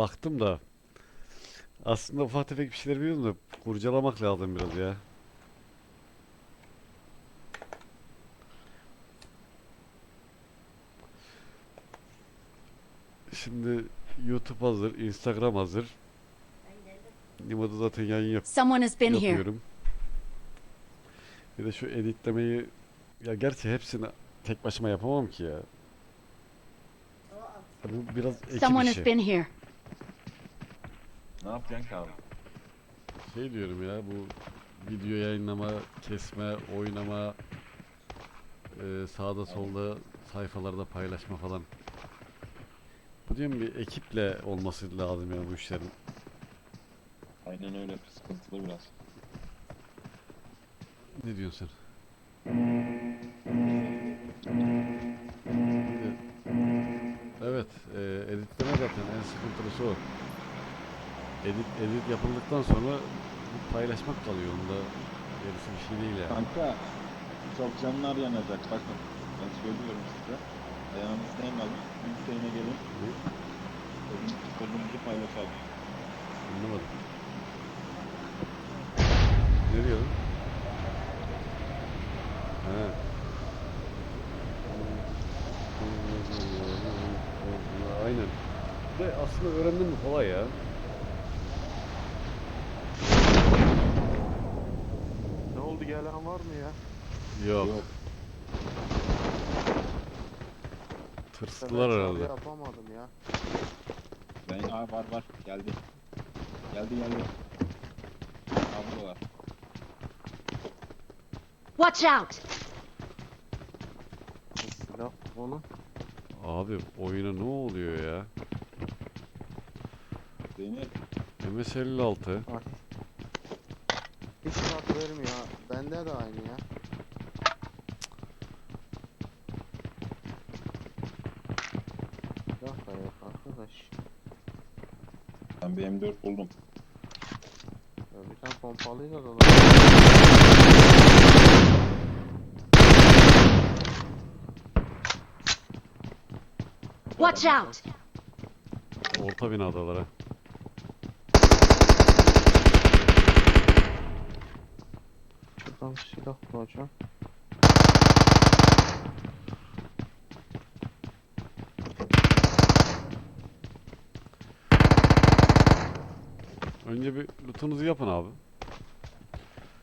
baktım da aslında ufak tefek bir şeyler biliyorum da kurcalamak lazım biraz ya. Şimdi YouTube hazır, Instagram hazır. Nima'da zaten yayın yap Someone has been here. yapıyorum. Bir de şu editlemeyi ya gerçi hepsini tek başıma yapamam ki ya. Bu biraz ekip Someone has işi. been here. Ne yapacaksın ki abi? Şey diyorum ya bu video yayınlama, kesme, oynama, e, sağda solda sayfalarda paylaşma falan. Bu diyorum bir ekiple olması lazım ya bu işlerin. Aynen öyle. Sıkıntılı biraz. Ne diyorsun sen? Evet, e, editleme zaten en sıkıntılısı o. Edit, edit yapıldıktan sonra paylaşmak kalıyor onda. Gerisi bir şey değil yani. Kanka çok canlar yanacak bakın. Ben söylüyorum size. Ayağınızda en az Hüseyin'e gelin. Kolunuzu paylaşalım. Anlamadım. Ne diyorsun? He. Aynen. De aslında öğrendim mi kolay ya. Ne oldu gelen var mı ya? Yok. Yok. Tırstılar Ben herhalde. Yapamadım ya. Ben Aa, var var geldi. Geldi geldi. Aa buradalar. Watch out! Silah onu. Abi oyuna ne oluyor ya? Zeynep MS56. Ay. Hiç tat vermiyor. Bende de aynı ya. Silah da yok arkadaş. ben bir M4 buldum. Ya bir tane pompalıyla da Watch out! Orta binadalara. Bir silah bulacağım. Önce bir lootunuzu yapın abi.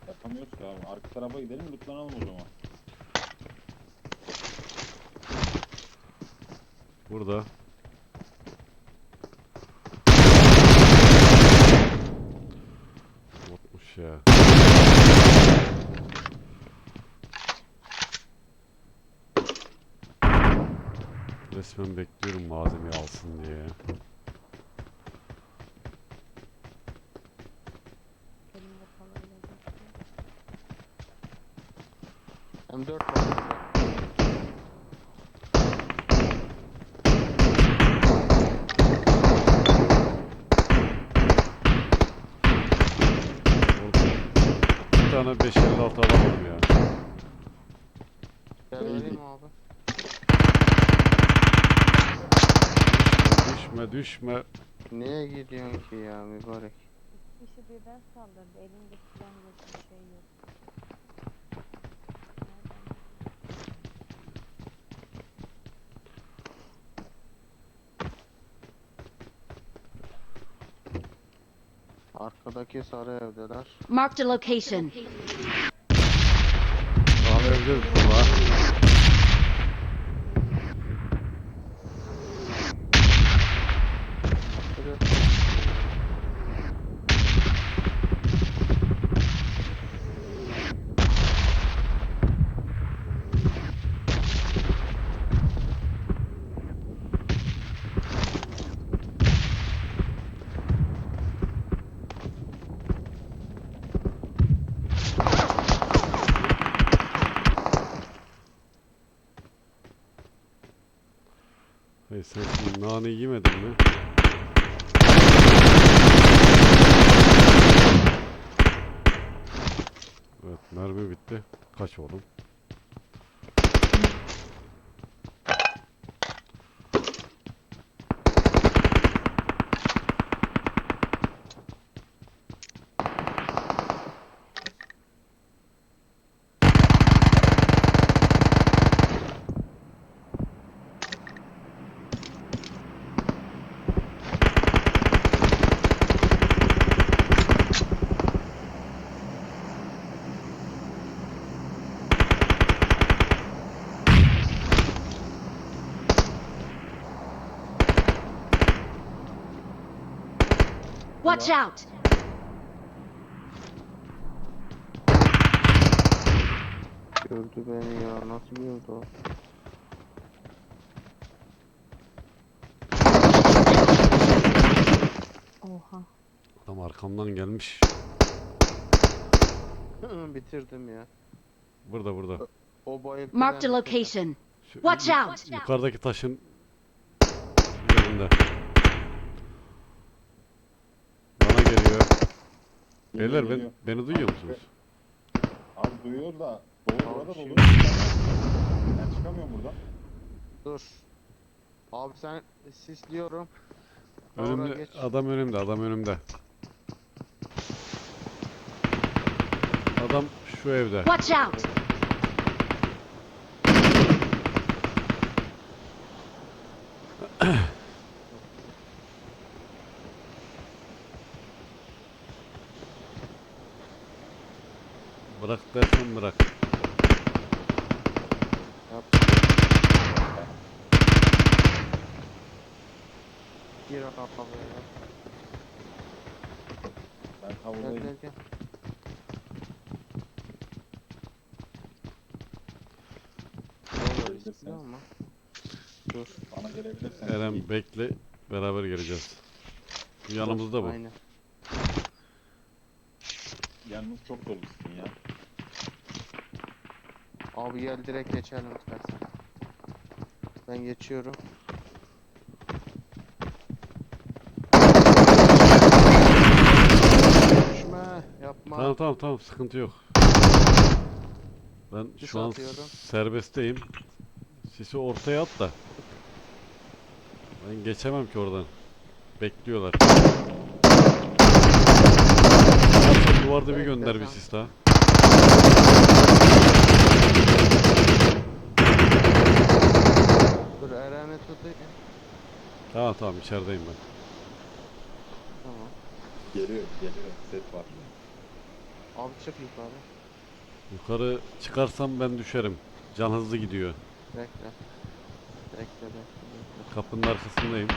Yapamıyoruz ki abi. Arka tarafa gidelim lootlanalım o zaman. Burada. Botmuş ya. Resmen bekliyorum malzemeyi alsın diye. M4 var bir tane 556 alamadım ya. Gel vereyim abi. Düşme düşme. Niye gidiyorsun ki ya mübarek? kişi birden saldırdı. Elinde silah yok, bir şey yok. Arkadaki sarı evdeler. Marked a location. Daha evde var. Şuraya Hey sen nane yemedin mi? Evet mermi bitti. Kaç oğlum? Watch out! Gördü beni ya. Nasıl gördü o? Oha. Adam arkamdan gelmiş. Bitirdim ya. Burada burada. O bayıldı. Marked a ben- location. Şu Watch out! Yukarıdaki taşın üzerinde. Geliyor. Beyler ben, Geliyor. beni duyuyor musunuz? Abi duyuyor da doğru Abi burada şimdi- dolu. Ben çıkamıyorum buradan. Dur. Abi sen sisliyorum. Oraya Önümde geç. adam önümde adam önümde. Adam şu evde. Watch out! Bırak dersen bırak. Yap. Gir arabaya ya. Ben Gel gel gel. Doğru, Gelebilirsiniz. sisli ama. Dur. Bana gelebilirsen. Eren bekle beraber geleceğiz. Yanımızda bu. Aynen. Yalnız çok ya. Abi gel direkt geçelim istersen. Ben geçiyorum. Düşme, yapma. Tamam tamam tamam sıkıntı yok. Ben Sis şu an atıyorum. serbestteyim. Sisi ortaya at da. Ben geçemem ki oradan. Bekliyorlar. Duvarda bir gönder bir sis daha. Tutayım. Tamam tamam içerideyim ben. Tamam. Geliyor geliyor. Set var. Abi çık yukarı. Yukarı çıkarsam ben düşerim. Can hızlı gidiyor. Bekle. Bekle bekle bekle. Kapının arkasındayım.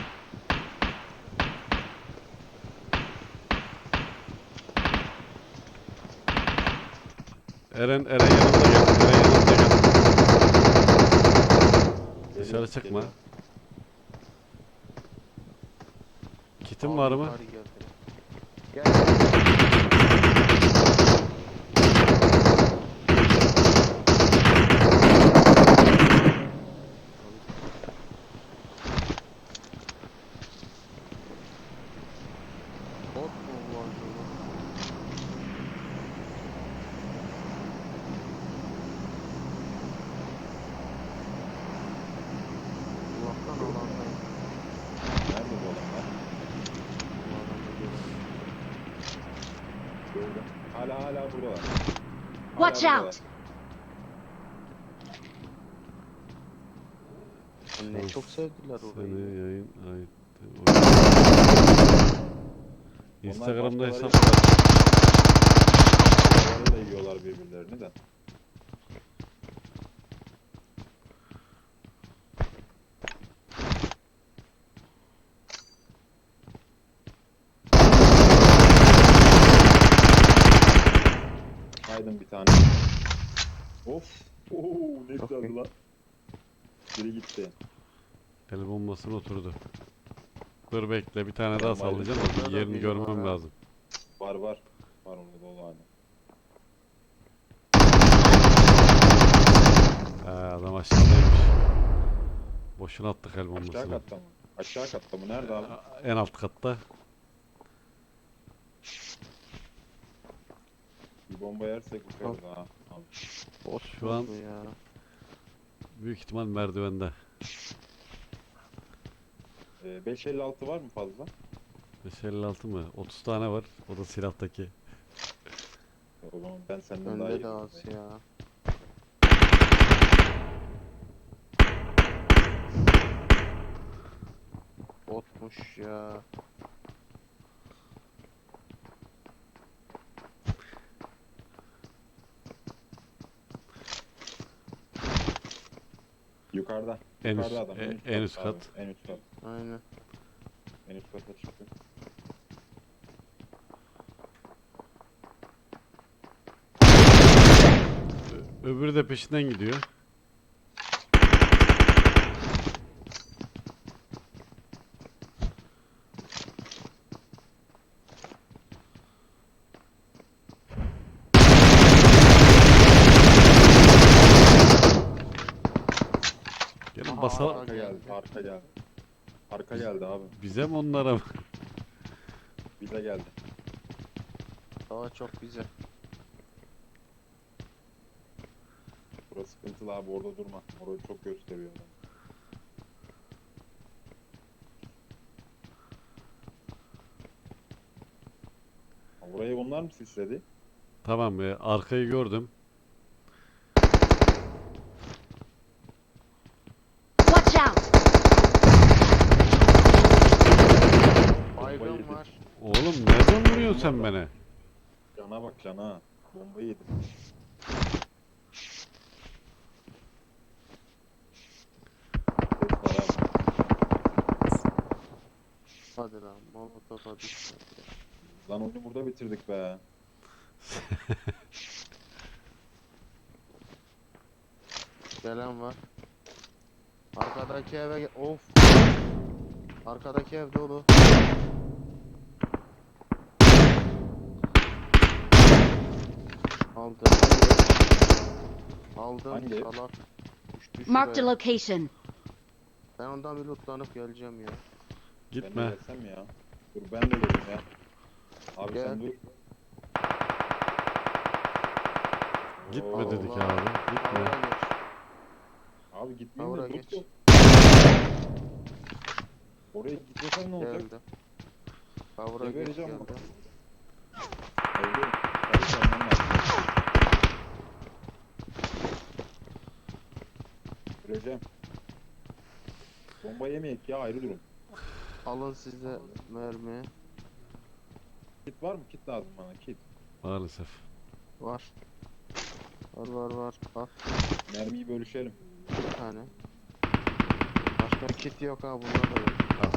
Eren, Eren yanımda gel. Eren yanımda gel. Dışarı çıkma. geliyor. Kitin var mı? Gel. Bot mu bu acaba? Allah'tan alandayım. Nerede bu adamlar? Bu adamı görüyorum. Gördüm. Hala hala buradalar. Hala Watch buradalar. out! Ne çok sevdiler Seni orayı. yayın ait. Instagram'da başkaları- hesap var. Aralarıyla yiyorlar birbirlerini de. Haydım bir tane. Of. Oo, ne Çok güzeldi iyi. lan. Biri gitti. El bombasına oturdu. Dur bekle bir tane daha haydi. sallayacağım da yerini biri görmem var ha. lazım. Var var. Var orada dolu hani. Ha, adam aşağıdaymış. Boşuna attık el Aşağı bombasını. katta mı? Aşağı katta mı? Nerede abi? En alt katta. Bir bomba yersek uçarız ha. Bot Şu an- ya. Büyük ihtimal merdivende. Ee, 556 var mı fazla? 556 mı? 30 tane var. O da silahtaki. O zaman ben senden daha Önde iyi. de az ya. Botmuş ya. Yukarıda. En üst, adam. e, en üst kat. En üst kat. Aynen. En üst kata çıktı. Öbürü de peşinden gidiyor. Arka geldi, arka geldi. Abi. Bize mi onlara mı? Bize geldi. Daha çok güzel. Burası sıkıntılı abi orada durma. Orayı çok gösteriyor. adam. Ha, Orayı onlar mı sisledi? Tamam e, arkayı gördüm. Watch out! Baygın yedik. var. Oğlum nereden vuruyorsun sen beni? Cana bak cana. Bomba yedim. Hadi lan molotofa düşme. Lan oyunu burada bitirdik be. Gelen var. Arkadaki eve of. Arkadaki ev dolu. Aldım. Aldım Hangi salak. Düştü Marked a şuraya. location. Ben ondan bir lootlanıp geleceğim ya. Ben de Gitme. ya. Dur ben de geleyim ya. Abi Gel. sen dur. Gitme dedik Allah. abi. Gitme. Abi gitmeyin Kavra de geç. dur. Oraya gitmesen ne olacak? Geldi. Kavra geç Gebereceğim geldi. bak. Öleceğim. Bomba yemeyek ya ayrı durum. Alın size mermi. Kit var mı? Kit lazım bana kit. Maalesef. Var. Var var var. Al Mermiyi bölüşelim. bir tane. Başka kit yok ha bunda da yok. Al.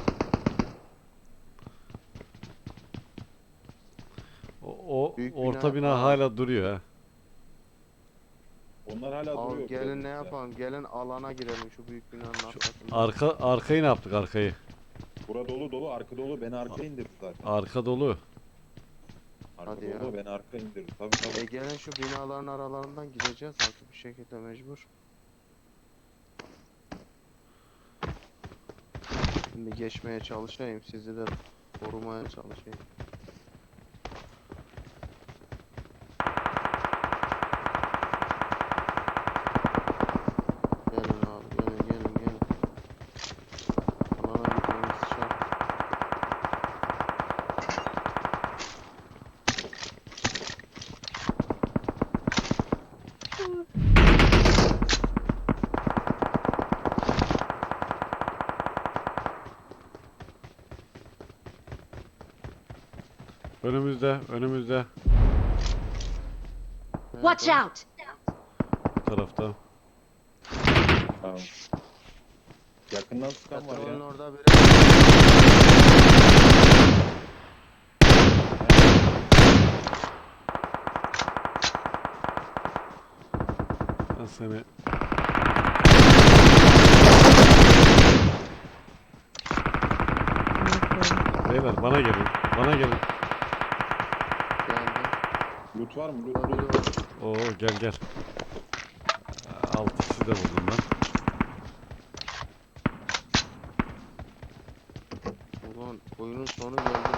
O, o Büyük orta bina- bina hala duruyor ha. Hala Al duruyor. gelin ne bizde. yapalım? Gelin alana girelim şu büyük binanın arkasına. Arka arkayı ne yaptık arkayı? Bura dolu dolu, arka dolu. Beni arka indirdi zaten. Arka dolu. Arka Hadi ya. dolu, beni arka indirdi. Tabii tabii. E gelin şu binaların aralarından gideceğiz artık bir şekilde mecbur. Şimdi geçmeye çalışayım sizi de korumaya çalışayım. Gelin abi gelin gelin gelin. Alana gitmemiz şart. Önümüzde, önümüzde. Watch out! Bu tarafta. Tamam. Yakından sıkan var ya. orada biri. Ben seni Beyler bana gelin. Bana gelin. Loot var mı? Loot, loot. var. Oo gel gel. Alt kişi de buldum ben. Ulan oyunun sonu geldi.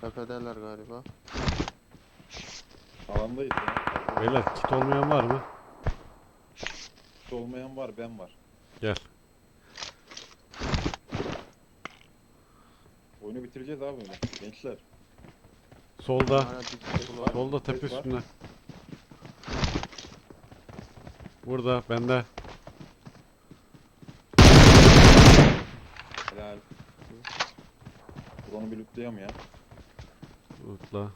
Tepedeler galiba. Alandayız ya. Beyler kit olmayan var mı? Kit olmayan var, ben var. Gel. Oyunu bitireceğiz abi öyle. Gençler. Solda. Hala. Solda tepe Ses var. üstünde. Burada bende. Helal. Dur onu bir lootlayalım ya. Utla.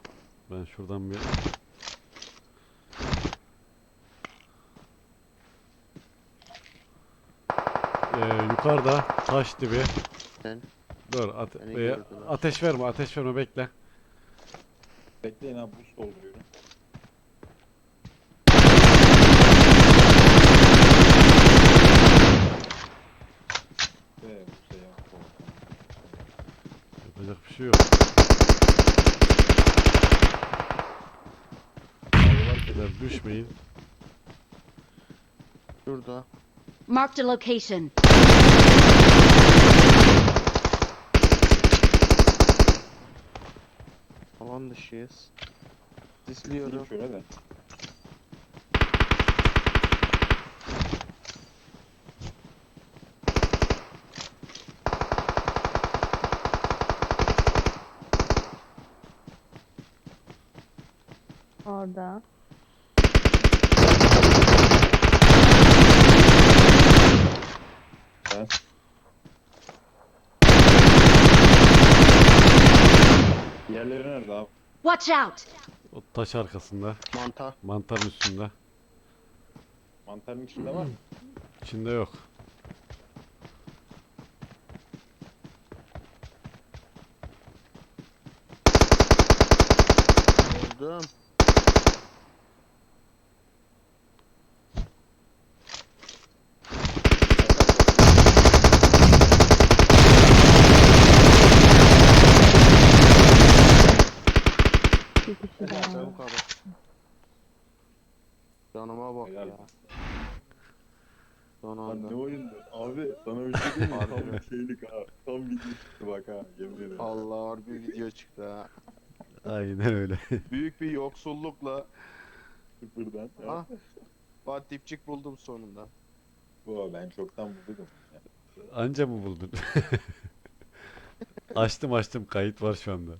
Ben şuradan bir Ee, yukarıda taş dibi. Sen Dur ate- Beni e, gördüler. ateş verme ateş verme bekle. Bekleyin abi buz dolduruyorum. Ve bu şey yok. Yapacak bir şey yok. Beyler düşmeyin. Şurada. Marked a location. Alan dışıyız. Gideyim Sisliyorum. şöyle de. Orada. Ben. Diğerleri nerede abi? Watch out! O taş arkasında. Mantar. Mantarın üstünde. Mantarın içinde var mı? İçinde yok. Gördüm. Bir kişi daha. Çabuk abi. Canıma bak Helal. ya. Son Lan anda. ne oyundu? Abi sana bir şey diyeyim mi? Tam şeylik ha. Tam video çıktı bak ha. Yemin ederim. Allah harbi video çıktı ha. Aynen öyle. Büyük bir yoksullukla Sıfırdan. ha. Bak dipçik buldum sonunda. Bu ben çoktan buldum. Anca mı buldun? açtım açtım kayıt var şu anda.